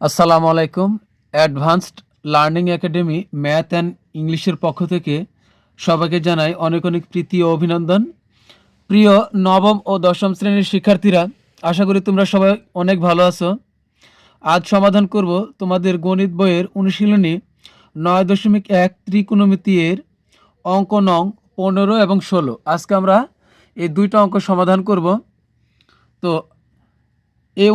আসসালামু আলাইকুম। Advanced learning academy math and ইংলিশের পক্ষ থেকে সবাইকে জানাই অনেক অনেক প্রীতি ও অভিনন্দন। প্রিয় নবম ও দশম শ্রেণির শিক্ষার্থীরা, আশা করি তোমরা সবাই অনেক ভালো আছো। আজ সমাধান করব তোমাদের গণিত বইয়ের অনুশীলনী নয় দশমিক এক ত্রিকোণমিতি এর অঙ্ক নং পনেরো এবং ষোলো। আজকে আমরা এই দুইটা অঙ্ক সমাধান করব। তো এই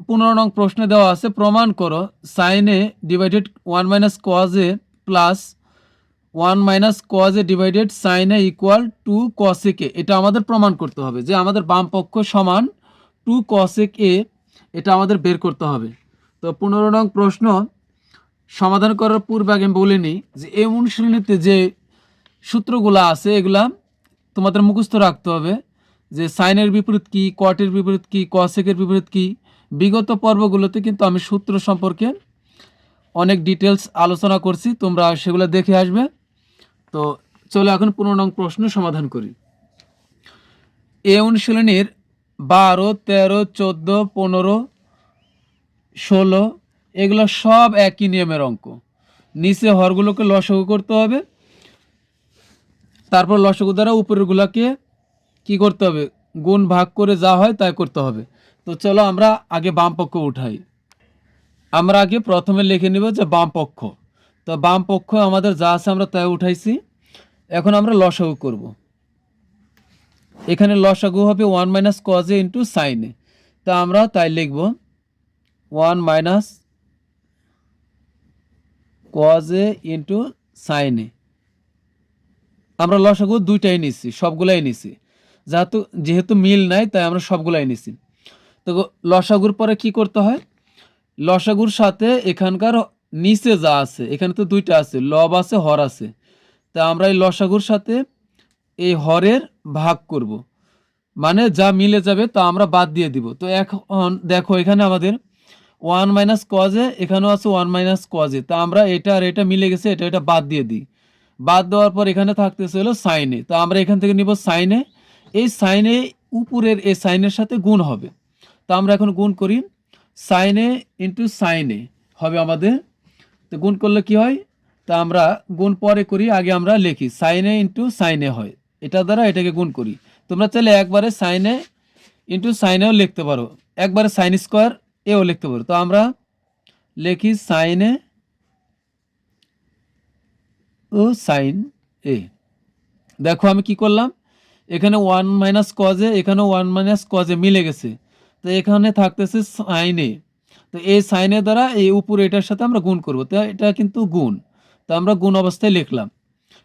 পনেরো নং প্রশ্নে দেওয়া আছে, প্রমাণ করো sine A divided one minus cos A plus one minus cos A divided sine A equal to cosec A এটা আমাদের প্রমাণ করতে হবে যে আমাদের বাম পক্ষ সমান টু কসেক এ এটা আমাদের বের করতে হবে। তো পনেরো নং প্রশ্ন, সমাধান করার পূর্বে আগে বলে নিই যে এই অনুশীলনীতে যে সূত্রগুলো আছে, এগুলা তোমাদের মুখস্থ রাখতে হবে যে সাইনের বিপরীত কি কটের বিপরীত কি কসেকের বিপরীত কি। বিগত পর্বগুলোতে কিন্তু আমি সূত্র সম্পর্কে অনেক ডিটেলস আলোচনা করছি, তোমরা সেগুলো দেখে আসবে। তো চলো এখন পনেরো প্রশ্ন সমাধান করি। এ অনুশীলনীর বারো, তেরো, চোদ্দ, পনেরো, ষোলো, এগুলো সব একই নিয়মের অঙ্ক। নিচে হরগুলোকে লসগু করতে হবে। তারপর লসগু দ্বারা উপরেরগুলোকে কি করতে হবে? গুণ ভাগ করে যা হয় তাই করতে হবে। তো চলো আমরা আগে বাম পক্ষ উঠাই। আমরা আগে প্রথমে লিখে নিব যে বাম পক্ষ। তো বাম পক্ষ আমাদের যা আছে আমরা তাই উঠাইছি। এখন আমরা লসাগু করব। এখানে লসাগু হবে ওয়ান মাইনাস কজে ইন্টু সাইনে তা আমরা তাই লিখব ওয়ান মাইনাস কজে ইন্টু সাইনে আমরা লসাগু দুইটাই নিছি, সবগুলাই নিছি। যেহেতু যেহেতু মিল নাই, তাই আমরা সবগুলাই নিছি। তো লসাগুর পরে কি করতে হয়? লসাগুর সাথে এখানকার নিচে যা আছে, এখানে তো দুইটা আছে, লব আছে, হর আছে। তা আমরা এই লসাগুর সাথে এই হরের ভাগ করব। মানে যা মিলে যাবে তা আমরা বাদ দিয়ে দিব। তো এখন দেখো এখানে আমাদের ওয়ান মাইনাস কজে এখানেও আছে ওয়ান মাইনাস কজে তা আমরা এটা আর এটা মিলে গেছে, এটা এটা বাদ দিয়ে দিই। বাদ দেওয়ার পর এখানে থাকতেছে হলো সাইনে তো আমরা এখান থেকে নিব সাইনে এই সাইনে উপরের, এই সাইনের সাথে গুণ হবে। তো আমরা এখন গুণ করি সাইনে ইন্টু সাইনে হবে আমাদের। তো গুণ করলে কি হয়? তা আমরা গুণ পরে করি, আগে আমরা লিখি সাইনে ইন্টু সাইনে হয়। এটা দ্বারা এটাকে গুণ করি। তোমরা চাইলে একবারে সাইনে ইন্টু সাইনেও লিখতে পারো। একবারে সাইন স্কোয়ার এও লিখতে পারো। তো আমরা লিখি সাইনে ও সাইন এ দেখো আমি কি করলাম? এখানে ওয়ান মাইনাস কজে এখানে ওয়ান মাইনাস কজে মিলে গেছে। তো এখানে থাকতেছে সাইনে তো এই সাইনের দ্বারা এই উপরে এটার সাথে আমরা গুণ করব। তো এটা কিন্তু গুণ। তো আমরা গুণ অবস্থায় লিখলাম।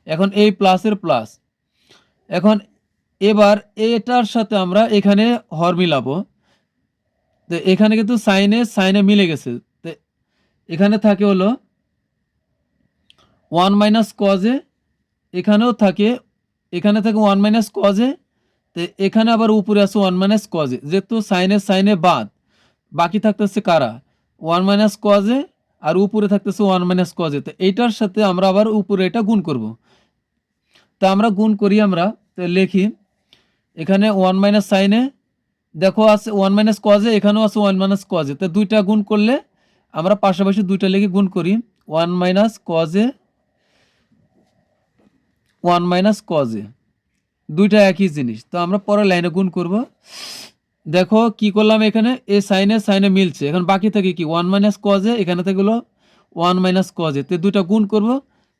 এখন এই প্লাসের প্লাস এখন এবার এটার সাথে আমরা এখানে হর মিলাবো। তো এখানে কিন্তু সাইনে সাইনে মিলে গেছে। তো এখানে থাকে হলো ওয়ান মাইনাস কজে এখানেও থাকে, এখানে থাকে ওয়ান মাইনাস কজে এখানে আবার উপরে আছে ওয়ান মাইনাস কজে যেহেতু সাইনে সাইনে বাদ। বাকি থাকতেছে কারা? ওয়ান মাইনাস কজে আর উপরে থাকতেছে ওয়ান মাইনাস কজে তো এইটার সাথে আমরা আবার উপরে এটা গুণ করব। তা আমরা গুণ করি আমরা, তো লিখি, এখানে ওয়ান মাইনাস সাইনে দেখো আছে ওয়ান মাইনাস কজে এখানেও আছে ওয়ান মাইনাস কজে তো দুইটা গুণ করলে আমরা পাশাপাশি দুইটা লিখে গুণ করি one minus cos A one minus cos A দুইটা একই জিনিস। তো আমরা পরের লাইনে গুণ করব। দেখো, কি করলাম এখানে? এ সাইনে সাইনে মিলছে। এখন বাকি থাকে কি? ওয়ান মাইনাস কজে এখানে থেকে হলো ওয়ান মাইনাস কজে তো দুইটা গুণ করব।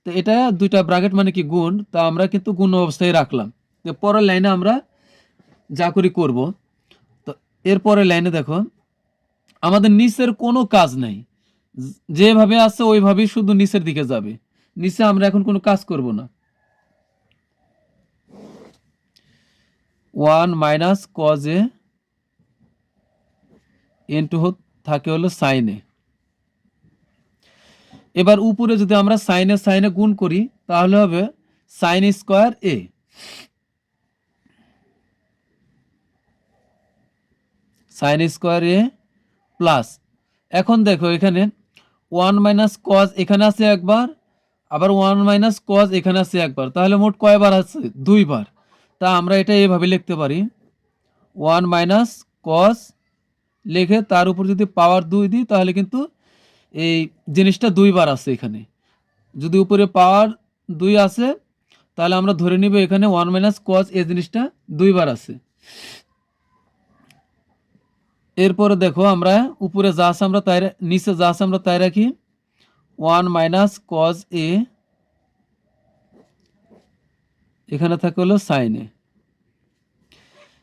তো এটা দুইটা ব্রাকেট মানে কি গুণ? তা আমরা কিন্তু গুণ অবস্থায় রাখলাম। তো পরের লাইনে আমরা যা করি করব। তো এর পরের লাইনে দেখো, আমাদের নিচের কোনো কাজ নাই। যেভাবে আছে ওইভাবেই শুধু নিচের দিকে যাবে। নিচে আমরা এখন কোনো কাজ করব না। ওয়ান মাইনাস কজে ইন্টু থাকে হলো সাইনে এবার উপরে যদি আমরা সাইনে সাইনে গুণ করি, তাহলে হবে sine square A sine square A plus এখন দেখো এখানে ওয়ান মাইনাস কজ এখানে আছে একবার, আবার ওয়ান মাইনাস কজ এখানে আছে একবার। তাহলে মোট কয়বার আছে? দুইবার। তা আমরা এটা এভাবে লিখতে পারি। ওয়ান মাইনাস কস লিখে তার উপর যদি পাওয়ার দুই দিই, তাহলে কিন্তু এই জিনিসটা দুইবার আছে এখানে। যদি উপরে পাওয়ার দুই আছে, তাহলে আমরা ধরে নিব এখানে ওয়ান মাইনাস কজ এই জিনিসটা দুইবার আছে। এরপরে দেখো আমরা উপরে যা আছে আমরা তাই নিচে যা আছে আমরা তাই রাখি। ওয়ান মাইনাস কজ এ এখানে থাকে হলো সাইনে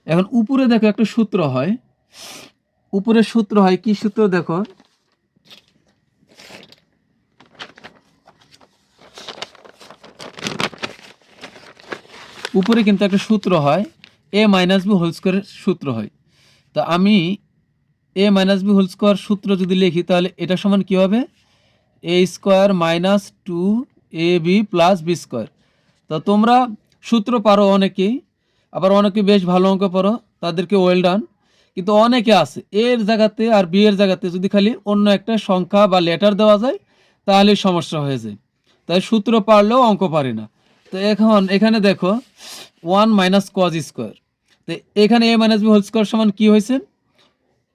এখন উপরে দেখো একটা সূত্র হয়। উপরে সূত্র হয়, কি সূত্র দেখো? উপরে কিন্তু একটা সূত্র হয়, এ মাইনাস বি হোল স্কোয়ারের সূত্র হয়। তা আমি A minus B whole square সূত্র যদি লিখি, তাহলে এটা সমান কি হবে? A square minus two A B plus B square. তা তোমরা সূত্র পারো অনেকেই আবার অনেকে বেশ ভালো অঙ্ক পারো, তাদেরকে ওয়েল ডান কিন্তু অনেকে আছে, এর জায়গাতে আর বি এর জায়গাতে যদি খালি অন্য একটা সংখ্যা বা লেটার দেওয়া যায়, তাহলে সমস্যা হয়ে যায়। তাই সূত্র পারলেও অঙ্ক পারে না। তো এখন এখানে দেখো ওয়ান মাইনাস কজ স্কোয়ার তো এখানে A minus B whole square সমান কি হয়েছে?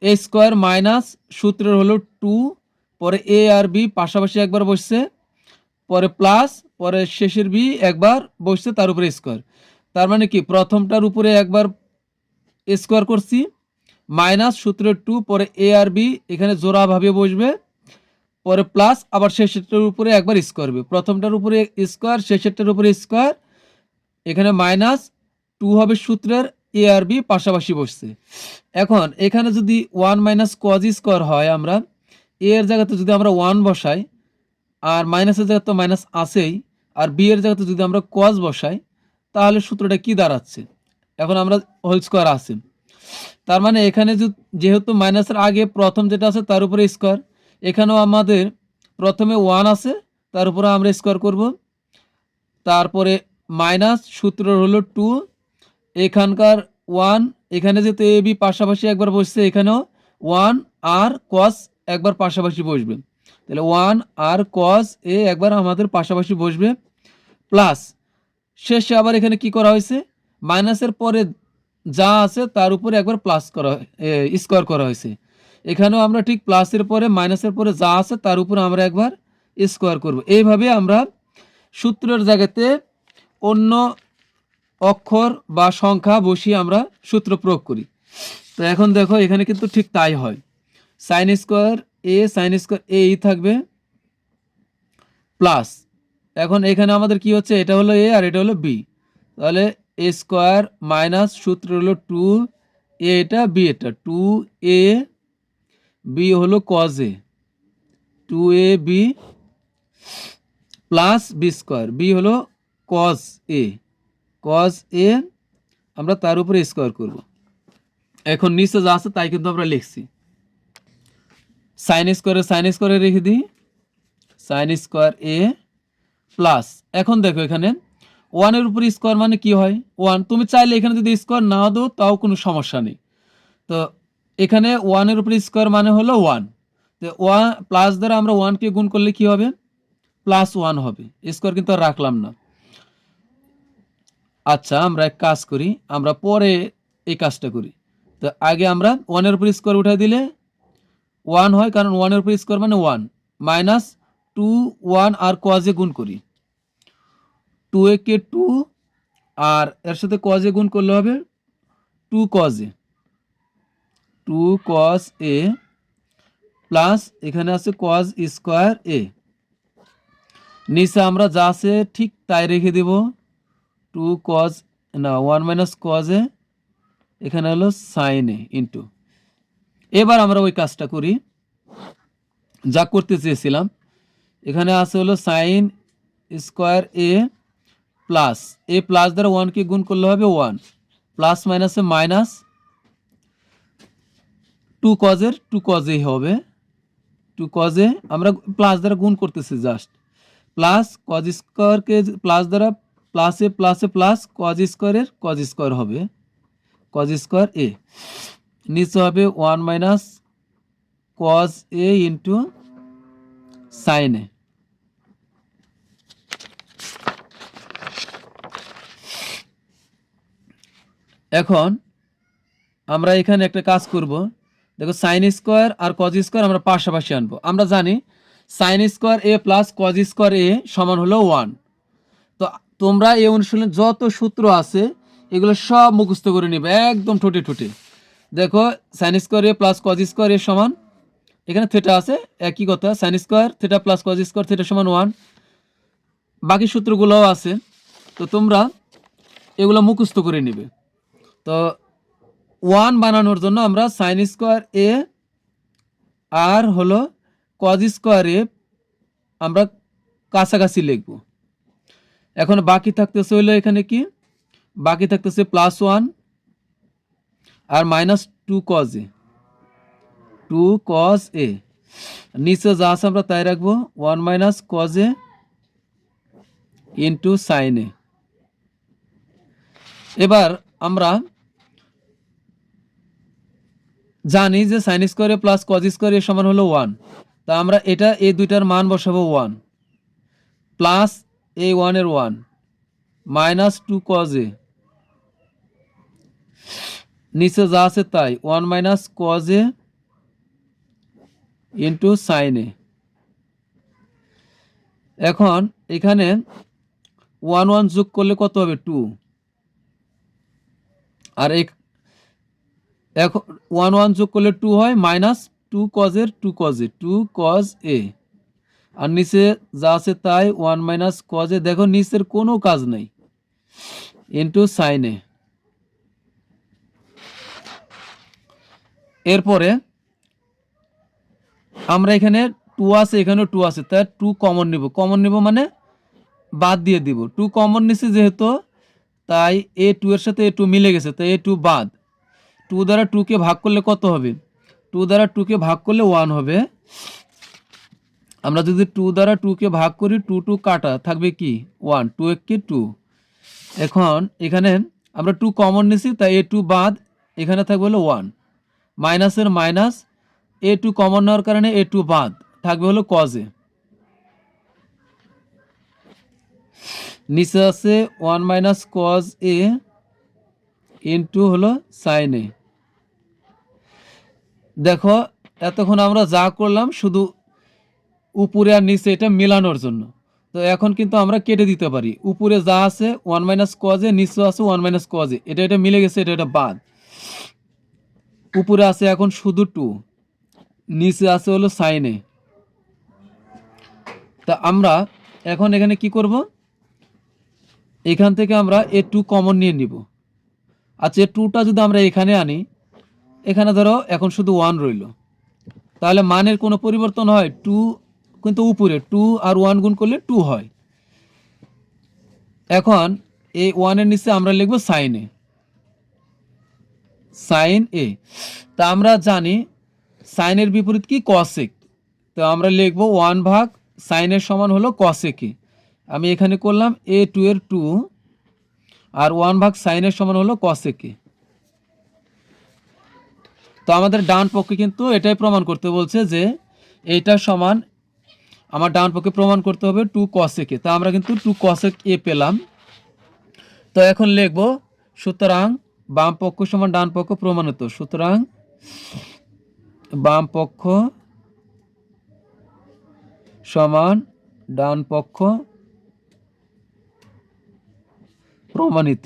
এ স্কোয়ার মাইনাস সূত্রের হলো টু পরে এ আর বি পাশাপাশি একবার বসছে। পরে প্লাস পরে শেষের বি একবার বসছে তার উপরে স্কোয়ার তার মানে কি? প্রথমটার উপরে একবার স্কোয়ার করছি মাইনাস সূত্রের টু পরে এ আর বি এখানে জোড়াভাবে বসবে, পরে প্লাস আবার শেষেরটার উপরে একবার স্কোয়ার হবে। প্রথমটার উপরে স্কোয়ার শেষেরটার উপরে স্কোয়ার এখানে মাইনাস টু হবে সূত্রের এ আর বি পাশাপাশি বসছে। এখন, এখানে যদি ওয়ান মাইনাস কজ স্কোয়ার হয় আমরা এ এর জায়গাতে যদি আমরা ওয়ান বসাই আর মাইনাসের জায়গাতে তো মাইনাস আসেই আর বি এর জায়গাতে যদি আমরা কজ বসাই, তাহলে সূত্রটা কি দাঁড়াচ্ছে? এখন আমরা হোল স্কোয়ার আছে। তার মানে এখানে যেহেতু মাইনাসের আগে প্রথম যেটা আছে, তার উপরে স্কোয়ার এখানেও আমাদের প্রথমে ওয়ান আছে, তার উপরে আমরা স্কোয়ার করব। তারপরে মাইনাস সূত্র হলো টু এখানকার ওয়ান এখানে যেহেতু এ বি পাশাপাশি একবার বসছে, এখানেও ওয়ান আর কস একবার পাশাপাশি বসবে। তাহলে ওয়ান আর কস এ একবার আমাদের পাশাপাশি বসবে প্লাস শেষে আবার এখানে কি করা হয়েছে? মাইনাসের পরে যা আছে তার উপরে একবার প্লাস করা স্কোয়ার করা হয়েছে। এখানেও আমরা ঠিক প্লাসের পরে মাইনাসের পরে যা আছে তার উপরে আমরা একবার স্কোয়ার করব। এইভাবে আমরা সূত্রের জায়গাতে অন্য অক্ষর বা সংখ্যা বসিয়ে আমরা সূত্র প্রয়োগ করি। তো এখন দেখো, এখানে কিন্তু ঠিক তাই হয়। Sine square A sine square এই থাকবে প্লাস এখন এখানে আমাদের কি হচ্ছে? এটা হলো এ আর এটা হলো বি তাহলে এ স্কোয়ার মাইনাস সূত্র হলো টু এ এটা বি এটা। টু এ বি হলো cos A two A B plus B square B হলো কজ এ কজ এ আমরা তার উপরে স্কোয়ার করব। এখন নিচে যা আছে তাই কিন্তু আমরা লিখছি। সাইন স্কোয়ারে সাইন স্কোয়ারে রেখে দিই। সাইন স্কোয়ার এ প্লাস এখন দেখো এখানে ওয়ানের উপর স্কোয়ার মানে কি হয়? ওয়ান তুমি চাইলে এখানে যদি স্কোয়ার না দাও, তাও কোনো সমস্যা নেই। তো এখানে ওয়ানের উপর স্কোয়ার মানে হলো ওয়ান তো ওয়ান প্লাস দ্বারা আমরা ওয়ানকে গুণ করলে কি হবে? প্লাস ওয়ান হবে। স্কোয়ার কিন্তু আর রাখলাম না। আচ্ছা আমরা এক কাজ করি। আমরা পরে এই কাজটা করি। তো আগে আমরা ওয়ানের উপর স্কোয়ার উঠাই দিলে ওয়ান হয়, কারণ ওয়ানের উপর স্কোয়ার মানে ওয়ান। মাইনাস টু ওয়ান আর কজে গুণ করি। টু এ কে টু, আর এর সাথে কজে গুণ করলে হবে two cos A two cos A plus এখানে আছে কজ স্কোয়ার এ। নিচে আমরা যা আছে ঠিক তাই রেখে দেব। টু কজ না, ওয়ান মাইনাস কজ এ। এখানে হলো সাইন এ ইন্টু এবার আমরা ওই কাজটা করি। যা করতে চেয়েছিলাম। এখানে আছে হলো sine square A plus A plus দ্বারা ওয়ানকে গুণ করলে হবে ওয়ান প্লাস মাইনাসে মাইনাস টু কজের টু কজেই হবে। টু কজে আমরা প্লাস দ্বারা গুণ করতেছি জাস্ট প্লাস কজ স্কোয়ারকে প্লাস দ্বারা প্লাসে প্লাসে প্লাস কজ স্কোয়ারের কজ স্কোয়ার হবে। কজ স্কোয়ার এ নিচে হবে one minus cos A into sine A এখন আমরা এখানে একটা কাজ করব। দেখো সাইন স্কোয়ার আর কজ স্কোয়ার আমরা পাশাপাশি আনব। আমরা জানি sine square A plus cos square A সমান হলো ওয়ান তো তোমরা এই অনুশীলনে যত সূত্র আছে, এগুলো সব মুখস্থ করে নিবে, একদম ঠোঁটে ঠোঁটে। দেখো sine square A plus cos square A সমান, এখানে থেটা আছে, একই কথা sine square theta plus cos square theta সমান ওয়ান বাকি সূত্রগুলোও আছে, তো তোমরা এগুলো মুখস্থ করে নিবে। তো ওয়ান বানানোর জন্য আমরা সাইন স্কোয়ার এ আর হলো কজ স্কোয়ার এ আমরা কাছাকাছি লিখব। এখন বাকি থাকতেছে হলো এখানে কি? বাকি থাকতেছে plus one R minus two cos A two cos A নিচে যা আছে আমরা তাই রাখব। One minus cos A into sine A এবার আমরা জানি যে সাইন স্কোয়ারে প্লাস কজ স্কোয়ার সমান হলো ওয়ান তা আমরা এটা এই দুইটার মান বসাবো ওয়ান প্লাস এ ওয়ানের one minus two cos A নিচে যা আছে তাই। One minus cos A into sine A. এখন এখানে ওয়ান ওয়ান যোগ করলে কত হবে? টু আর এখন ওয়ান ওয়ান যোগ করলে টু হয় মাইনাস টু কজের টু কজে টু কজ এ। আর নিচে যা আছে তাই ওয়ান মাইনাস কজে দেখো, নিচের কোনো কাজ নেই। ইন্টু সাইনে এরপরে আমরা এখানে টু আছে, এখানেও টু আছে তাই টু কমন নিব। কমন নিব মানে বাদ দিয়ে দিব। টু কমন নিছি যেহেতু, তাই এ টু এর সাথে এ টু মিলে গেছে, তাই এ টু বাদ। টু দ্বারা টুকে ভাগ করলে কত হবে? টু দ্বারা টুকে ভাগ করলে ওয়ান হবে। আমরা যদি টু দ্বারা টুকে ভাগ করি টু টু কাটা, থাকবে কি? ওয়ান টু এককে টু এখন এখানে আমরা টু কমন নিছি, তাই এ টু বাদ, এখানে থাকবে হলো ওয়ান মাইনাসের মাইনাস এ টু কমন নেওয়ার কারণে এ টু বাদ, থাকবে হলো কজে নিচে আছে one minus cos A into হলো সাইন এ দেখো, এতক্ষণ আমরা যা করলাম শুধু উপরে আর নিচে এটা মেলানোর জন্য। তো এখন কিন্তু আমরা কেটে দিতে পারি। উপরে যা আছে ওয়ান মাইনাস কজে নিচে আছে ওয়ান মাইনাস কজে এটা এটা মিলে গেছে, এটা এটা বাদ। উপরে আছে এখন শুধু টু, নিচে আছে হলো সাইনে তা আমরা এখন এখানে কি করব? এখান থেকে আমরা এ টু কমন নিয়ে নিব। আচ্ছা এ টুটা যদি আমরা এখানে আনি, এখানে ধরো এখন শুধু ওয়ান রইল। তাহলে মানের কোনো পরিবর্তন হয় টু কিন্তু উপরে টু আর ওয়ান গুণ করলে টু হয়। এখন এই ওয়ানের নিচে আমরা লিখব সাইনে সাইন এ তা আমরা জানি সাইনের বিপরীত কি? কসেক তো আমরা লিখব ওয়ান ভাগ সাইনের সমান হলো কসেকে আমি এখানে করলাম এ টু এর টু আর ওয়ান ভাগ সাইনের সমান হলো কসেকে তো আমাদের ডান পক্ষে কিন্তু এটাই প্রমাণ করতে বলছে যে এইটা সমান আমার ডান পক্ষে প্রমাণ করতে হবে টু কসেকে তা আমরা কিন্তু টু কসেক এ পেলাম। তো এখন লিখব সুতরাং বাম পক্ষ সমান ডান পক্ষ প্রমাণিত। সুতরাং বাম পক্ষ সমান ডান পক্ষ প্রমাণিত।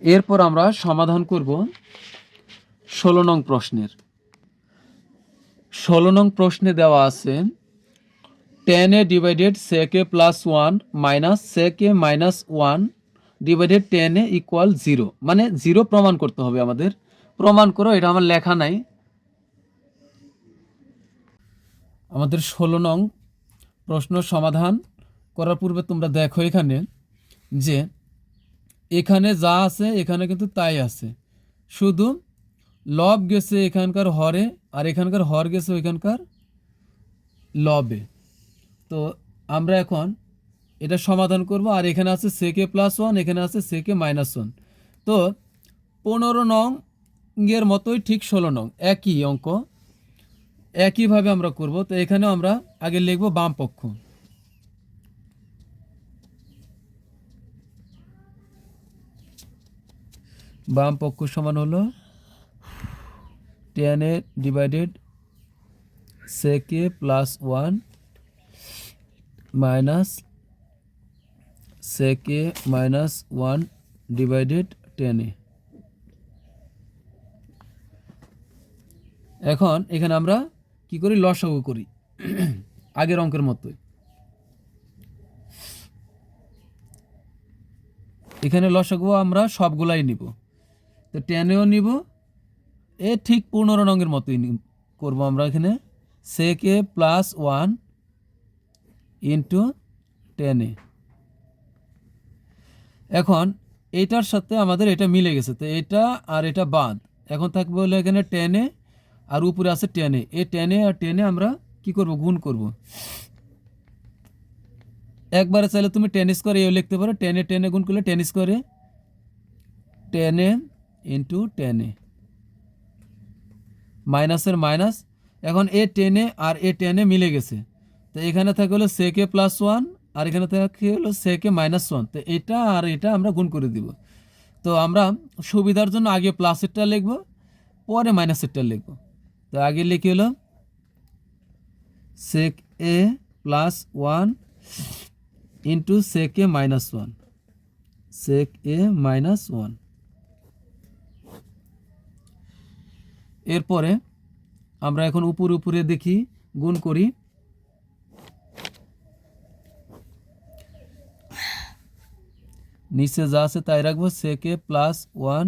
এরপর আমরা সমাধান করব ষোলো নং প্রশ্নের। ষোলো নং প্রশ্নে দেওয়া আছে tan A divided sec A plus one minus sec A minus one divided tan A equal zero মানে জিরো প্রমাণ করতে হবে আমাদের। প্রমাণ করো, এটা আমার লেখা নাই। আমাদের ষোলো নং প্রশ্ন সমাধান করার পূর্বে তোমরা দেখো এখানে যে এখানে যা আছে, এখানে কিন্তু তাই আছে। শুধু লব গেছে এখানকার হরে, আর এখানকার হর গেছে ওইখানকার লবে। তো আমরা এখন এটা সমাধান করব, আর এখানে আছে সেকে প্লাস ওয়ান এখানে আছে সেকে মাইনাস ওয়ান তো পনেরো নং এর মতোই ঠিক ষোলো নং, একই অঙ্ক, একইভাবে আমরা করব। তো এখানেও আমরা আগে লিখব বাম পক্ষ। বাম পক্ষ সমান হলো tan A divided a plus one minus sec a minus one divided tan A. এখন এখানে আমরা কি করি? লসাগু করি আগের অঙ্কের মতোই। এখানে লসাগু আমরা সবগুলাই নিব। তো টেনেও নিব। এ ঠিক পনেরো রঙের মতোই করব আমরা এখানে। Sec A plus one into tan এখন এইটার সাথে আমাদের এটা মিলে গেছে, তো এটা আর এটা বাদ। এখন থাকবে হলো এখানে টেনে আর উপরে আছে টেনে এ। টেনে আর টেনে আমরা কি করব? গুণ করব। একবারে চাইলে তুমি টেন স্কোয়ার এও লিখতে পারো। টেনে টেনে গুণ করলে টেন স্কোয়ারে টেনে ইন্টু টেনে মাইনাসের মাইনাস। এখন এ টেনে আর এ টেনে মিলে গেছে। তো এখানে থাকে হলো সেকে প্লাস ওয়ান আর এখানে থাকে হলো সেকে মাইনাস ওয়ান তো এটা আর এটা আমরা গুণ করে দিব। তো আমরা সুবিধার জন্য আগে প্লাসেরটা লিখব, পরে মাইনাসেরটা লিখব। তো আগে লিখে হলো sec A plus one into sec minus one sec A minus one এরপরে আমরা এখন উপরে উপরে দেখি, গুণ করি। নিচে যা আছে তাই রাখব সেকে প্লাস ওয়ান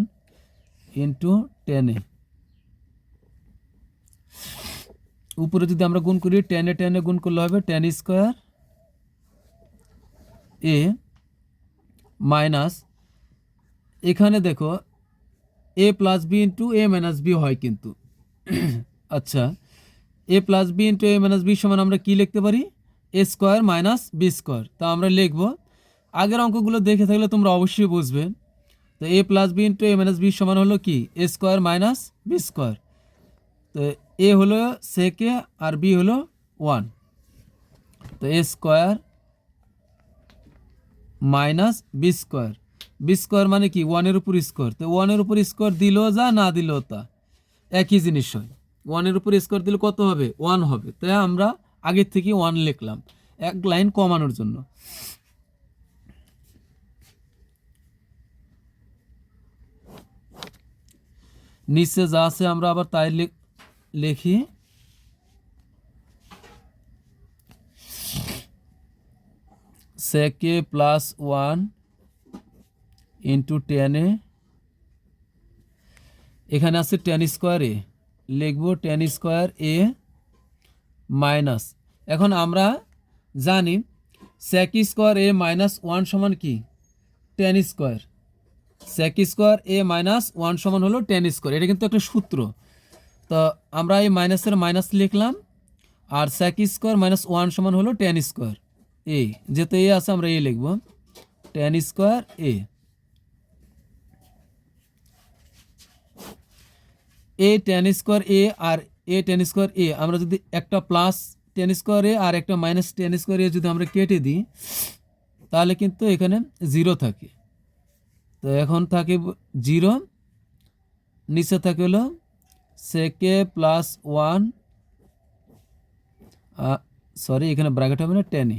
ইন্টু টেনে উপরে যদি আমরা গুণ করি টেনে টেনে গুণ করলে হবে টেন স্কোয়ার এ মাইনাস এখানে দেখো A plus B into A minus B হয় কিন্তু। আচ্ছা A plus B into A minus B সমান আমরা কি লিখতে পারি? A square minus B square তা আমরা লিখব আগের অঙ্কগুলো দেখে থাকলে তোমরা অবশ্যই বুঝবে। তো A plus B into A minus B সমান হলো কি? A square minus B square তো এ হলো সেকে আর বি হলো ওয়ান তো A square minus B square B square মানে কি? ওয়ানের উপর স্কোয়ার তো ওয়ানের উপর স্কোয়ার দিলেও যা, না দিলেও তা। একই জিনিস হয়। ওয়ানের উপর স্কোয়ার দিলে কত হবে? ওয়ান হবে। তাই আমরা আগের থেকে ওয়ান লিখলাম। এক লাইন কমানোর জন্য। নিচে যা আছে আমরা আবার তাই লিখ- সেকে প্লাস ওয়ান ইন্টু টেনে এখানে আছে টেন স্কোয়ার এ লিখব টেন স্কোয়ার এ মাইনাস এখন আমরা জানি sec square A minus one সমান কি? Tan square sec square A minus one সমান হলো টেন স্কোয়ার এটা কিন্তু একটা সূত্র। তো আমরা এই মাইনাসের মাইনাস লিখলাম, আর সেক স্কোয়ার মাইনাস ওয়ান সমান হলো টেন স্কোয়ার এ যেতে এ আছে আমরা এ লিখব। Tan square A A tan square A R A tan square A আমরা যদি একটা প্লাস টেন স্কোয়ার এ আর একটা মাইনাস টেন স্কোয়ার এ যদি আমরা কেটে দিই, তাহলে কিন্তু এখানে জিরো থাকে। তো এখন থাকে জিরো, নিচে থাকে হলো sec A plus one sorry এখানে ব্র্যাকেট হবে না টেনে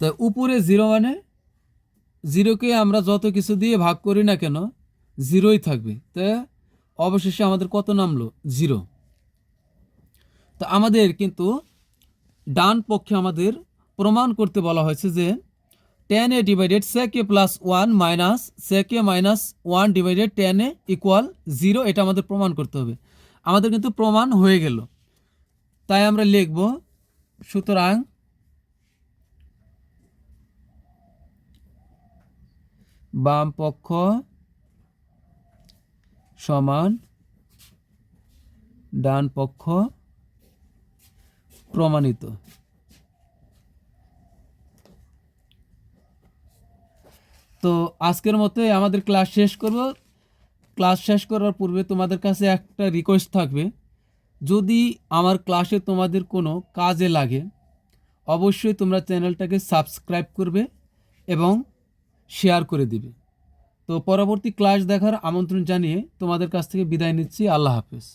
তো উপরে জিরো মানে জিরোকে আমরা যত কিছু দিয়ে ভাগ করি না কেন, জিরোই থাকবে। তো অবশেষে আমাদের কত নামলো? জিরো। তো আমাদের কিন্তু ডান পক্ষে আমাদের প্রমাণ করতে বলা হয়েছে যে tan A divided sec A plus one minus sec A minus one divided tan A equal zero এটা আমাদের প্রমাণ করতে হবে। আমাদের কিন্তু প্রমাণ হয়ে গেল। তাই আমরা লিখব, সুতরাং বাম পক্ষ সমান ডান পক্ষ প্রমাণিত। তো আজকের মতো আমাদের ক্লাস শেষ করব। ক্লাস শেষ করার পূর্বে তোমাদের কাছে একটা রিকোয়েস্ট থাকবে। যদি আমার ক্লাসে তোমাদের কোনো কাজে লাগে, অবশ্যই তোমরা চ্যানেলটাকে সাবস্ক্রাইব করবে এবং শেয়ার করে দিবে। তো পরবর্তী ক্লাস দেখার আমন্ত্রণ জানিয়ে তোমাদের কাছ থেকে বিদায় নিচ্ছি। আল্লাহ হাফেজ।